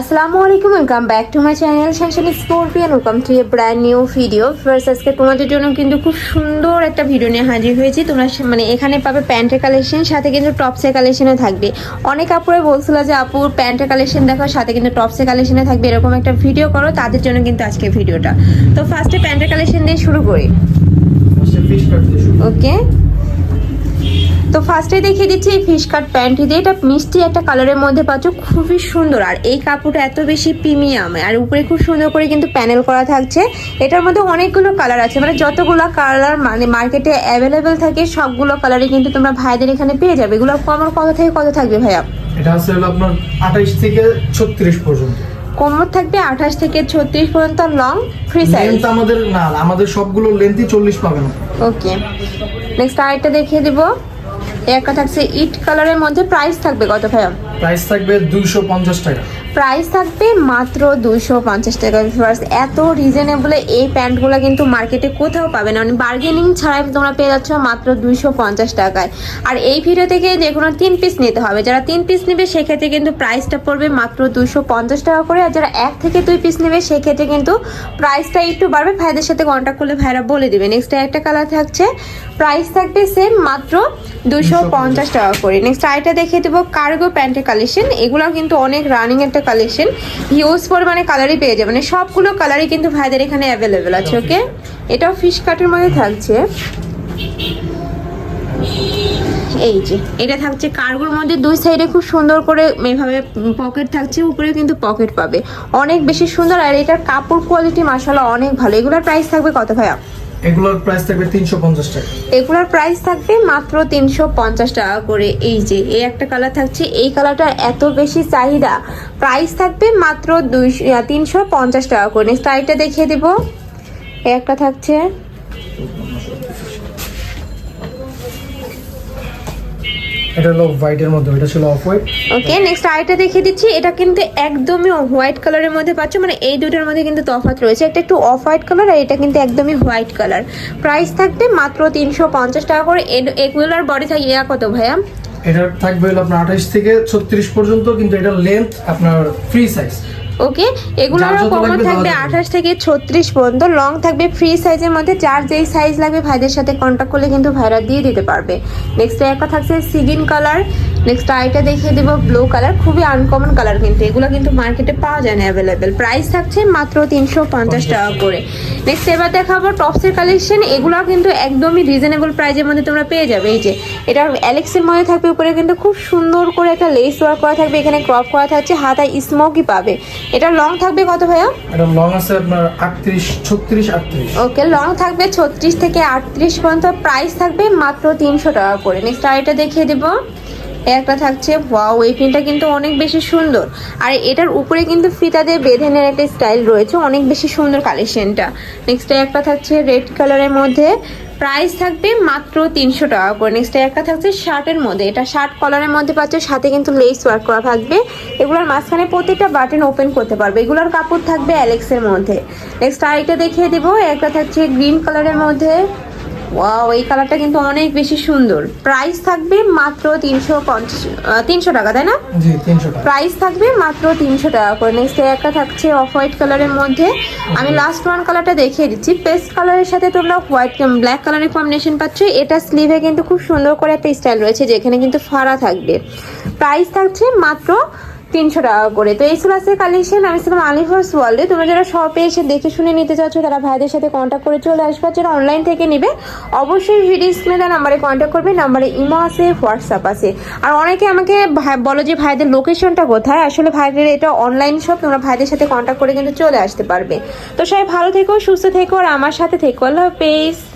আসসালামু আলাইকুম welcome back to my channel শানশান scorpion welcome to a brand new video first আজকে তোমাদের জন্য কিন্তু খুব সুন্দর একটা ভিডিও নিয়ে হাজির হয়েছি। তোমরা মানে এখানে পাবে প্যান্টের কালেকশন সাথে কিন্তু টপসের কালেকশনও থাকবে। অনেক আপুরে বলছিল যে আপুর প্যান্টের কালেকশন দেখো সাথে কিন্তু টপসের কালেকশনে থাকবে। এরকম একটা ভিডিও করো তাদের জন্য কিন্তু আজকে ভিডিওটা তো ফার্স্টে প্যান্টের কালেকশন দিয়ে শুরু করি। ওকে তো ফার্স্টে দেখিয়ে দিচ্ছি এই ফিশ কাট প্যান্টটি দিয়ে। এটা মিষ্টি একটা কালারের মধ্যে পাচ্ছ খুবই সুন্দর। আর এই কাপড়টা এত বেশি প্রিমিয়াম আর উপরে খুব সুন্দর করে কিন্তু প্যানেল করা থাকছে। এটার মধ্যে অনেকগুলো কালার আছে মানে যতগুলো কালার মানে মার্কেটে অ্যাভেলেবেল থাকে সবগুলো কালারই কিন্তু তোমরা ভাইদের এখানে পেয়ে যাবে। এগুলো কমর কত থেকে কত থাকবে ভাইয়া? এটা আছে আপনার আঠাইশ থেকে ছত্রিশ পর্যন্ত। কোমর থাকবে আঠাশ থেকে ছত্রিশ পর্যন্ত লং ফ্রি সাইজ লেন্থ আমাদের না আমাদের সবগুলো লেন্থই চল্লিশ পাবেন। ওকে নেক্সট আরেকটা দেখিয়ে দিব। একটা থাকছে ইট কালারের মধ্যে প্রাইস থাকবে কত ভাইয়া? প্রাইস থাকবে দুইশো পঞ্চাশ টাকা। প্রাইস থাকবে মাত্র দুইশো পঞ্চাশ টাকা। ফার্স্ট এত রিজনেবলে এই প্যান্টগুলো কিন্তু মার্কেটে কোথাও পাবে না। মানে বার্গেনিং ছাড়াই তোমরা পেয়ে যাচ্ছ মাত্র দুইশো পঞ্চাশ টাকায়। আর এই ভিডিও থেকে যে কোনো তিন পিস নিতে হবে। যারা তিন পিস নেবে, সেক্ষেত্রে কিন্তু প্রাইসটা পড়বে মাত্র দুইশো পঞ্চাশ টাকা করে। আর যারা এক থেকে দুই পিস নেবে, সেক্ষেত্রে কিন্তু প্রাইসটা একটু বাড়বে। ভাইদের সাথে কন্ট্যাক্ট করলে ভাইরা বলে দেবে। নেক্সট একটা কালার থাকছে। প্রাইস থাকবে সেম মাত্র দুশো পঞ্চাশ টাকা করে। নেক্সট আরেকটা দেখিয়ে দেবো কার্গো প্যান্টের কালেকশন এগুলো কিন্তু অনেক রানিং একটা কালেকশন হিউজ পরিমাণে কালারই পেয়ে যাবে। মানে সবগুলো কালারই কিন্তু ভাইদের এখানে অ্যাভেলেবেল আছে ওকে এটাও ফিশ কাটের মধ্যে থাকছে। এই যে এটা থাকছে কার্গোর মধ্যে। দুই সাইডে খুব সুন্দর করে এভাবে পকেট থাকছে উপরে কিন্তু পকেট পাবে। অনেক বেশি সুন্দর আর এটার কাপড় কোয়ালিটি মাসালা অনেক ভালো। এগুলোর প্রাইস থাকবে কত ভাইয়া? এগুলোর প্রাইস থাকবে তিনশো পঞ্চাশ টাকা। এগুলোর প্রাইস থাকবে মাত্র তিনশো পঞ্চাশ টাকা করে। এই যে, এই একটা কালার থাকছে, এই কালারটা এত বেশি চাহিদা। প্রাইস থাকবে মাত্র দুইশো তিনশো পঞ্চাশ টাকা করে। স্টাইলটা দেখিয়ে দিব। একটা থাকছে এটা হলো হোয়াইটের মধ্যে এটা ছিল অফ হোয়াইট ওকে নেক্সট আইটা দেখে দিচ্ছি। এটা কিন্তু একদমই হোয়াইট কালারের মধ্যে পাচ্ছ মানে এই দুটোর মধ্যে কিন্তু তফাৎ রয়েছে। একটা একটু অফ হোয়াইট কালার আর এটা কিন্তু একদমই হোয়াইট কালার প্রাইস থাকবে মাত্র তিনশো পঞ্চাশ টাকা করে। এগুলোর বডি থাকে ইয়া কত ভাইয়া? এটা থাকবে হলো আপনার আঠাইশ থেকে ছত্রিশ পর্যন্ত কিন্তু এটা লেন্থ আপনার ফ্রি সাইজ ওকে এগুলোর যার যত কমন থাকবে। আঠাশ থেকে ছত্রিশ পর্যন্ত। লং থাকবে ফ্রি সাইজের মধ্যে যার যেই সাইজ লাগবে ভাইদের সাথে কন্ট্যাক্ট করলে কিন্তু ভাইরা দিয়ে দিতে পারবে। নেক্সট একটা থাকছে সিগিন কালার নেক্সট আইটা দেখিয়ে দেবো ব্লু কালার খুবই আনকমন কালার কিন্তু। এগুলো কিন্তু মার্কেটে পাওয়া যায় না অ্যাভেলেবেল প্রাইস থাকছে মাত্র তিনশো পঞ্চাশ টাকা করে। নেক্সট এবার দেখাবো টপসের কালেকশন এগুলো কিন্তু একদমই রিজনেবল প্রাইজের মধ্যে তোমরা পেয়ে যাবে। এই যে এটা অ্যালেক্সের মধ্যে থাকবে উপরে কিন্তু খুব সুন্দর করে একটা লেস ওয়ার্ক করা থাকবে এখানে ক্রপ করা থাকছে হাতায় স্মোকি পাবে। এটা লং থাকবে কত ভাইয়া? এটা লং আছে আপনার আটত্রিশ ছত্রিশ আটত্রিশ। ওকে লং থাকবে ছত্রিশ থেকে আটত্রিশ পর্যন্ত। প্রাইস থাকবে মাত্র তিনশো টাকা করে। নেক্সট আরেকটা দেখিয়ে দেবো। একটা থাকছে ওয়াও এই পিনটা কিন্তু অনেক বেশি সুন্দর। আর এটার উপরে কিন্তু ফিতা দিয়ে বেঁধে নেওয়ার একটা স্টাইল রয়েছে, অনেক বেশি সুন্দর কালেকশনটা। নেক্সট একটা থাকছে রেড কালারের মধ্যে। প্রাইস থাকবে মাত্র তিনশো টাকা করে। নেক্সট একটা থাকছে শার্টের মধ্যে। এটা শার্ট কলারের মধ্যে পাচ্ছে, সাথে কিন্তু লেস ওয়ার্ক করা থাকবে। এগুলোর মাঝখানে প্রত্যেকটা বাটন ওপেন করতে পারবে। এগুলোর কাপড় থাকবে অ্যালেক্সের মধ্যে। নেক্সট আরেকটা দেখিয়ে দেবো। একটা থাকছে গ্রিন কালারের মধ্যে। ওয়াও এই কালারটা কিন্তু অনেক বেশি সুন্দর। প্রাইস থাকবে মাত্র তিনশো পঞ্চাশ তিনশো টাকা তাই না? প্রাইস থাকবে মাত্র তিনশো টাকা করে। নেক্সট একটা থাকছে অফ হোয়াইট কালারের মধ্যে। আমি লাস্ট ওয়ান কালারটা দেখিয়ে দিচ্ছি। পেস্ট কালারের সাথে তোমরা হোয়াইট ব্ল্যাক কালারের কম্বিনেশন পাচ্ছ। এটা স্লিভে কিন্তু খুব সুন্দর করে একটা স্টাইল রয়েছে যেখানে কিন্তু ফাড়া থাকবে। প্রাইস থাকছে মাত্র তিনশো টাকা করে। তো এই ছিল আজকের কালেকশন আমি ছিলাম আলিফার্স ওয়ার্ল্ডে তোমরা যারা শপে এসে দেখে শুনে নিতে চাচ্ছ তারা ভাইদের সাথে কন্ট্যাক্ট করে চলে আসবে যারা অনলাইন থেকে নিবে, অবশ্যই ভিডিও স্ক্রিনে নাম্বারে কন্ট্যাক্ট করবে নাম্বারে ইমো আছে হোয়াটসঅ্যাপ আছে। আর অনেকে আমাকে বলো যে, ভাইদের লোকেশনটা কোথায়? আসলে ভাইদের এটা অনলাইন শপ তোমরা ভাইদের সাথে কন্ট্যাক্ট করে কিন্তু চলে আসতে পারবে। তো সবাই ভালো থেকো, সুস্থ থেকো, আর আমার সাথে থেকো। আল্লাহ হাফেজ।